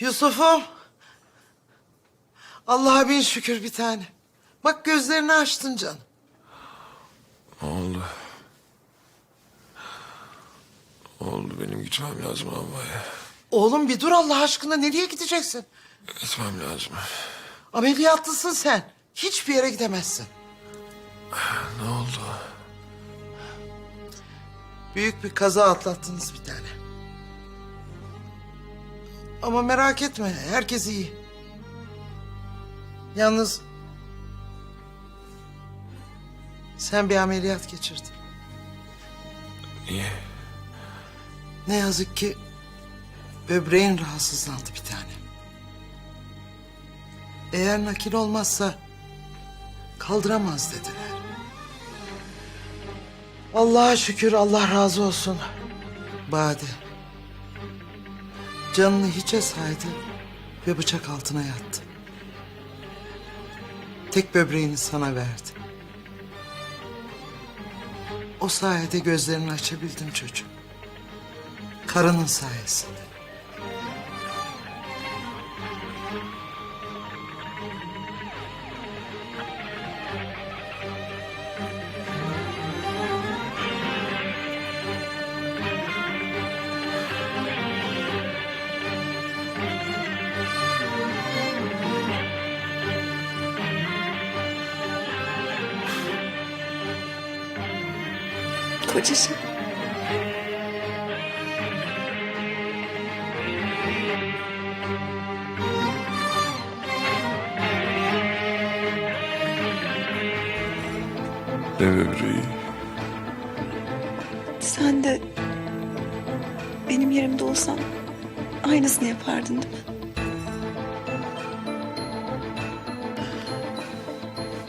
Yusuf'um. Allah'a bin şükür bir tane. Bak gözlerini açtın canım. Oldu. Oldu benim gitmem lazım abaya. Oğlum bir dur Allah aşkına nereye gideceksin? Gitmem lazım. Ameliyatlısın sen. Hiçbir yere gidemezsin. Ne oldu? Büyük bir kaza atlattınız bir tane. Ama merak etme herkes iyi. Yalnız sen bir ameliyat geçirdin. Niye? Ne yazık ki böbreğin rahatsızlandı bir tane. Eğer nakil olmazsa kaldıramaz dediler. Allah'a şükür Allah razı olsun. Bade. Canını hiçe saydı ve bıçak altına yattı. Tek böbreğini sana verdi. O sayede gözlerini açabildin çocuğum. Karının sayesinde. Kocacığım. Böbreği? Sen de benim yerimde olsan aynısını yapardın değil mi?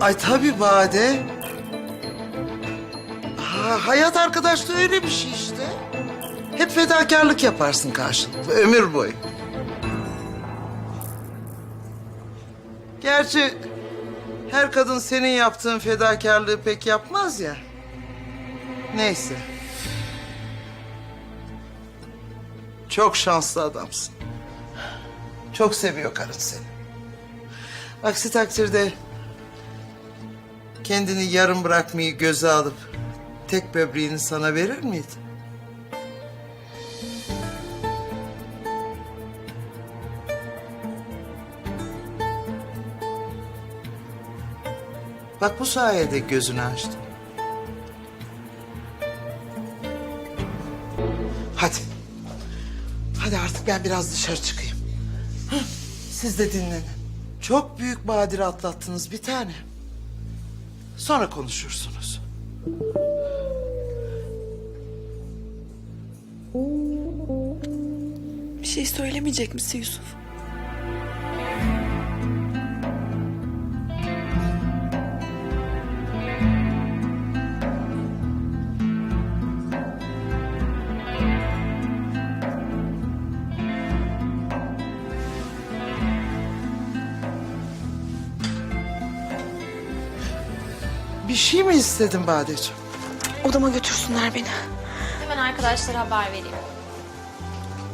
Ay tabii Bade. Ha, hayat arkadaşlığı öyle bir şey işte. Hep fedakarlık yaparsın karşılıklı ömür boyu. Gerçi her kadın senin yaptığın fedakarlığı pek yapmaz ya. Neyse. Çok şanslı adamsın. Çok seviyor karın seni. Aksi takdirde kendini yarım bırakmayı göze alıp tek böbreğini sana verir miydi? Bak bu sayede gözünü açtı. Hadi. Hadi artık ben biraz dışarı çıkayım. Siz de dinlenin. Çok büyük badire atlattınız bir tane. Sonra konuşursunuz. Şey söylemeyecek misin Yusuf? Bir şey mi istedin Badeciğim? Odama götürsünler beni. Hemen arkadaşlara haber vereyim.